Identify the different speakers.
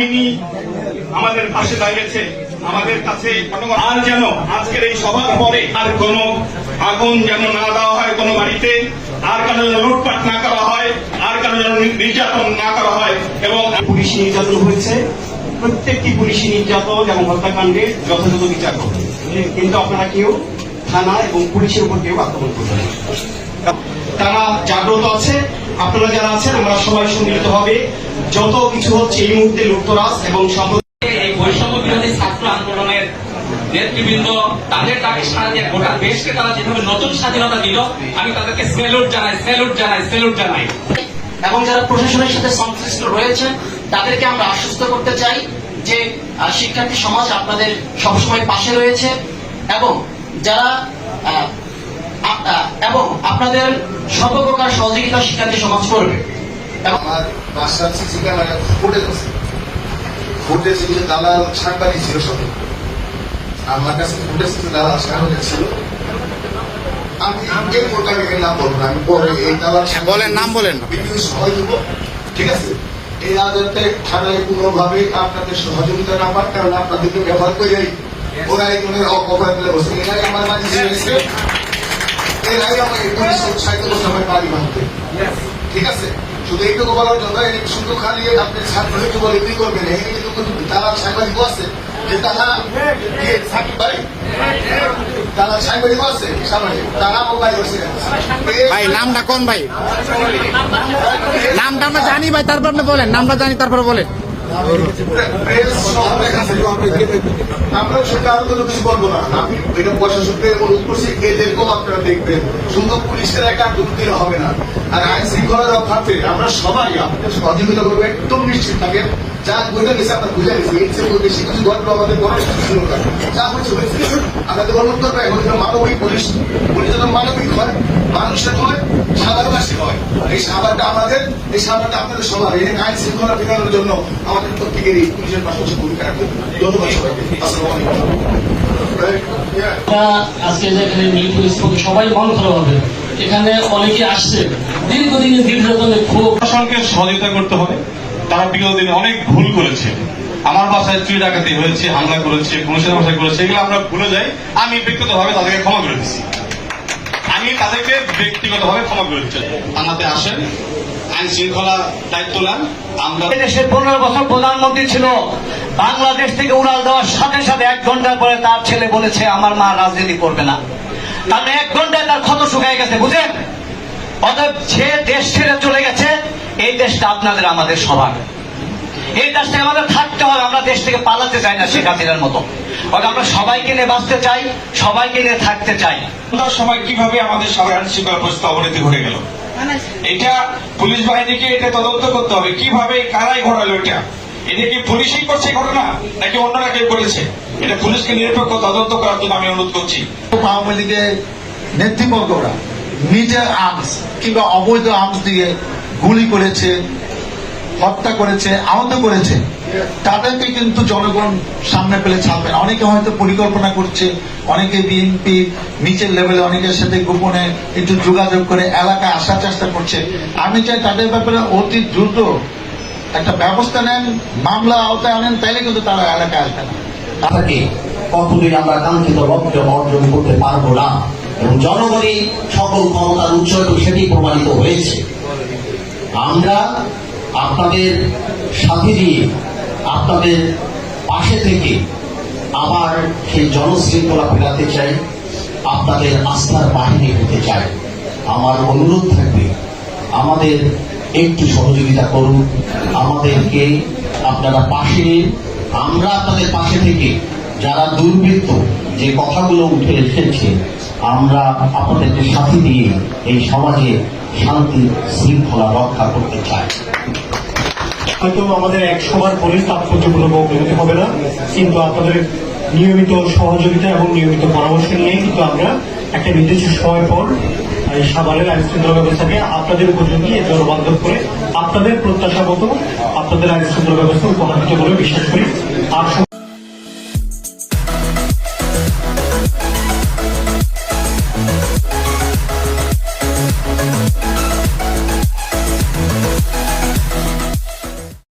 Speaker 1: বাহিনী আমাদের পাশে দাঁড়িয়েছে, আমাদের কাছে আর যেন আজকের এই সভার পরে আর কোন আগুন যেন না দেওয়া হয় কোনো বাড়িতে, আর কারও যেন লুটপাট না করা হয়, আর কারও যেন নির্যাতন না করা হয় এবং
Speaker 2: পুলিশি নির্যাতন হয়েছে, প্রত্যেকটি পুলিশি নির্যাতন এবং হত্যাকাণ্ডে যথাযথ বিচার করবে। কিন্তু আপনারা কেউ থানা এবং পুলিশের উপর কেউ আক্রমণ করবেন তারা জাগ্রত আছে আপনারা যারা আছেন আমরা সবাই সম্মিলিত হবে। যত কিছু হচ্ছে এই মুহূর্তে লুপ্তরাজ এবং সম্প্রতি
Speaker 3: এই বৈষম্য বিরোধী ছাত্র আন্দোলনের নেতৃবৃন্দ তাদের ডাকে সাড়া দিয়ে গোটা দেশকে তারা যেভাবে নতুন স্বাধীনতা দিল আমি তাদেরকে স্যালুট জানাই স্যালুট জানাই স্যালুট জানাই।
Speaker 4: এবং যারা প্রশাসনের সাথে সংশ্লিষ্ট রয়েছে তাদেরকে আমরা আশ্বস্ত করতে চাই যে শিক্ষার্থী সমাজ আপনাদের সবসময় পাশে রয়েছে এবং যারা আহ, এবং আপনাদের সর্বপ্রকার সহযোগিতা শিক্ষার্থী সমাজ করবে।
Speaker 5: আমার বাসার সিসি ক্যামেরা ফুটেজ আছে ফুটেজ দালাল সাংবাদিক ছিল সব। আমার কাছে ফুটেজ দালাল সাংবাদিক ছিল আমি এই মোটামুটি নাম বলব না আমি পরে এই দালাল
Speaker 6: বলেন, নাম বলেন।
Speaker 5: বিভিন্ন সময় দেবো ঠিক আছে? এই আদালতে থানায় কোনোভাবে আপনাদের সহযোগিতা না পান কারণ আপনাদেরকে ব্যবহার করে ওরা এই মনে অপরাধ বসে। এর আগে আমার মাঝে ছিল এর আগে আমার উনিশশো ষাট বছর আমার বাড়ি ভাঙতে ঠিক আছে? শুধু এইটুকু বলার জন্য এই শুধু খালি আপনি ছাত্র হইতে বলে কি করবেন? এইটুকু তারা সাংবাদিক আছে। যে তারা কে সাকিব ভাই? তারা সাংবাদিক আছে সাংবাদিক তারা মোবাইল করছে
Speaker 6: ভাই নামটা কোন ভাই? নামটা আমরা জানি ভাই তারপর আপনি বলেন। নামটা জানি তারপর বলেন।
Speaker 5: আমরা সেটা আরও কোনো কিছু বলব না। আমি এটা অনুরোধ করছি, এদেরকেও আপনারা দেখবেন। শুধু পুলিশের একটা দুর্নীতি হবে না। আর আইন আমরা সবাই আপনাদের সহযোগিতা করব, একদম নিশ্চিত থাকেন। যা গেছে বুঝে এর চেয়ে বেশি কিছু আমাদের বড় যা হয়েছে হয়েছে। অনুরোধ করব, এখন মানবিক পুলিশ পুলিশ মানবিক হয়, মানুষের হয় সাধারণবাসী হয় এই সাবারটা আমাদের এই সাবারটা আপনাদের সবার এই আইন শৃঙ্খলা ফেরানোর জন্য আমাদের প্রত্যেকেরই পুলিশের পাশাপাশি ভূমিকা রাখবে ধন্যবাদ সবাইকে। আসসালামু আলাইকুম।
Speaker 7: আজকে যে এখানে নীল পুলিশ পক্ষে সবাই মন খারাপ হবে এখানে অনেকে আসছে। দীর্ঘদিনের খুব
Speaker 1: প্রশাসনকে সহযোগিতা করতে হবে। তারা বিগত দিনে অনেক ভুল করেছে। আমার বাসায় চুরি ডাকাতি হয়েছে হামলা করেছে পুলিশের বাসায় করেছে এগুলো আমরা ভুলে যাই। আমি ব্যক্তিগতভাবে তাদেরকে ক্ষমা করে দিচ্ছি। আমি তাদেরকে ব্যক্তিগতভাবে ক্ষমা করে দিচ্ছি থানাতে আসেন আইন শৃঙ্খলা দায়িত্ব নেন আমরা
Speaker 8: দেশের পনেরো বছর প্রধানমন্ত্রী ছিল। বাংলাদেশ থেকে উড়াল দেওয়ার সাথে সাথে এক ঘণ্টার পরে তার ছেলে বলেছে আমার মা রাজনীতি করবে না। তার মানে এক ঘন্টায় তার ক্ষত শুকায় গেছে বুঝেন অতএব সে দেশ ছেড়ে চলে গেছে এই দেশটা আপনাদের আমাদের সবার। এই দেশটা আমাদের থাকতে হবে আমরা দেশ থেকে পালাতে চাই না শেখ হাসিনার মতো। অতএব আমরা সবাইকে নিয়ে বাঁচতে চাই সবাইকে নিয়ে থাকতে চাই।
Speaker 1: সন্ধ্যার সময় কীভাবে আমাদের সবাই আইন শৃঙ্খলা পরিস্থিতি অবনতি ঘটে গেল? এটা পুলিশ বাহিনীকে এটা তদন্ত করতে হবে। কীভাবে কারাই ঘটালো এটা? এটা কি পুলিশই করছে ঘটনা নাকি অন্যরা কেউ করেছে? এটা পুলিশকে নিরপেক্ষ তদন্ত করার জন্য আমি অনুরোধ করছি।
Speaker 9: আওয়ামী লীগের নেতৃবর্গরা নিজের আর্মস কিংবা অবৈধ আর্মস দিয়ে গুলি করেছে হত্যা করেছে, আহত করেছে, তাদেরকে কিন্তু জনগণ সামনে পেলে ছাড়বে না। অনেকে হয়তো পরিকল্পনা করছে, অনেকে বিএনপি নিচের লেভেলে অনেকের সাথে গোপনে একটু যোগাযোগ করে এলাকায় আসার চেষ্টা করছে। আমি চাই তাদের ব্যাপারে অতি দ্রুত একটা ব্যবস্থা নেন, মামলা আওতায় আনেন, তাইলে কিন্তু তারা এলাকায় আসবে না।
Speaker 10: থাকে কতদিন আমরা কাঙ্ক্ষিত লক্ষ্য অর্জন করতে পারব না? এবং জনগণই সকল ক্ষমতার উৎস সেটি প্রমাণিত হয়েছে। আমরা আপনাদের সাথে দিয়ে আপনাদের পাশে থেকে আবার সেই জনশৃঙ্খলা ফেরাতে চাই, আপনাদের আস্থার বাহিনী হতে চাই। আমার অনুরোধ থাকবে, আমাদের একটু সহযোগিতা করুন, আমাদেরকে আপনারা পাশে নিন। আমরা আপনাদের পাশে থেকে যারা দুর্বৃত্ত যে কথাগুলো উঠে এসেছে, আমরা আপনাদেরকে সাথে দিয়ে এই সমাজে শান্তি, শৃঙ্খলা রক্ষা করতে চাই।
Speaker 2: হয়তো আমাদের এক সবার পরে তাৎপর্যপূর্ণ অগ্রগতি হবে না, কিন্তু আপনাদের নিয়মিত সহযোগিতা এবং নিয়মিত পরামর্শ নিয়ে কিন্তু আমরা একটা নির্দিষ্ট সময় পর এই সাবানের আইন শৃঙ্খলা ব্যবস্থাকে আপনাদের উপযোগী জনবান্ধব করে আপনাদের প্রত্যাশা মতো আপনাদের আইন শৃঙ্খলা ব্যবস্থা উপহার বলে বিশ্বাস করি। আর